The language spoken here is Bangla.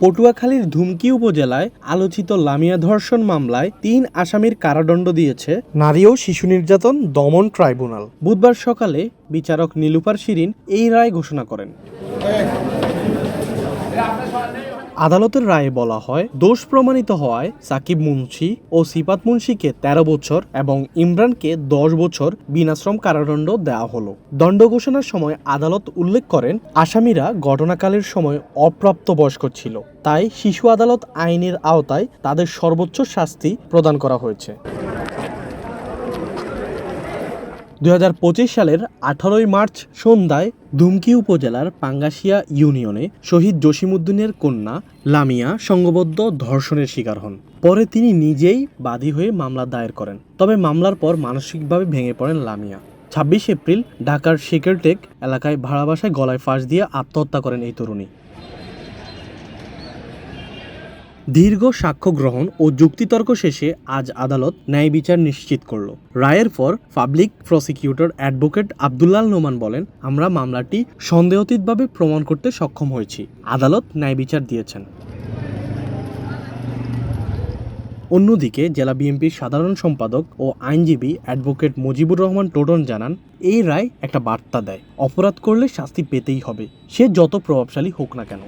পটুয়াখালীর ধুমকি উপজেলায় আলোচিত লামিয়া ধর্ষণ মামলায় তিন আসামির কারাদণ্ড দিয়েছে নারী ও শিশু নির্যাতন দমন ট্রাইব্যুনাল। বুধবার সকালে বিচারক নীলুপার শিরিন এই রায় ঘোষণা করেন। আদালতের রায়ে বলা হয়, দোষ প্রমাণিত হওয়ায় সাকিব মুন্সি ও সিপাত মুন্সিকে ১৩ বছর এবং ইমরানকে দশ বছর বিনাশ্রম কারাদণ্ড দেওয়া হলো। দণ্ড ঘোষণার সময় আদালত উল্লেখ করেন, আসামিরা ঘটনাকালের সময় অপ্রাপ্ত বয়স্ক ছিল। তাই শিশু আদালত আইনের আওতায় তাদের সর্বোচ্চ শাস্তি প্রদান করা হয়েছে। দু হাজার পঁচিশ সালের আঠারোই মার্চ সন্ধ্যায় ধুমকি উপজেলার পাঙ্গাশিয়া ইউনিয়নে শহীদ জসিমউদ্দিনের কন্যা লামিয়া সংঘবদ্ধ ধর্ষণের শিকার হন। পরে তিনি নিজেই বাদী হয়ে মামলা দায়ের করেন। তবে মামলার পর মানসিকভাবে ভেঙে পড়েন লামিয়া। ছাব্বিশ এপ্রিল ঢাকার শেকেরটেক এলাকায় ভাড়া বাসায় গলায় ফাঁস দিয়ে আত্মহত্যা করেন এই তরুণী। দীর্ঘ সাক্ষ্য গ্রহণ ও যুক্তিতর্ক শেষে আজ আদালত ন্যায় বিচার নিশ্চিত করল। রায়ের পর public prosecutor advocate Abdullah Al Noman বলেন, আমরা মামলাটি সন্দেহতীতভাবে প্রমাণ করতে সক্ষম হয়েছি। আদালত ন্যায় বিচার দিয়েছেন। অন্যদিকে জেলা বিএনপির সাধারণ সম্পাদক ও আইনজীবী অ্যাডভোকেট মুজিবুর রহমান টোটন জানান, এই রায় একটা বার্তা দেয়। অপরাধ করলে শাস্তি পেতেই হবে। সে যত প্রভাবশালী হোক না কেন।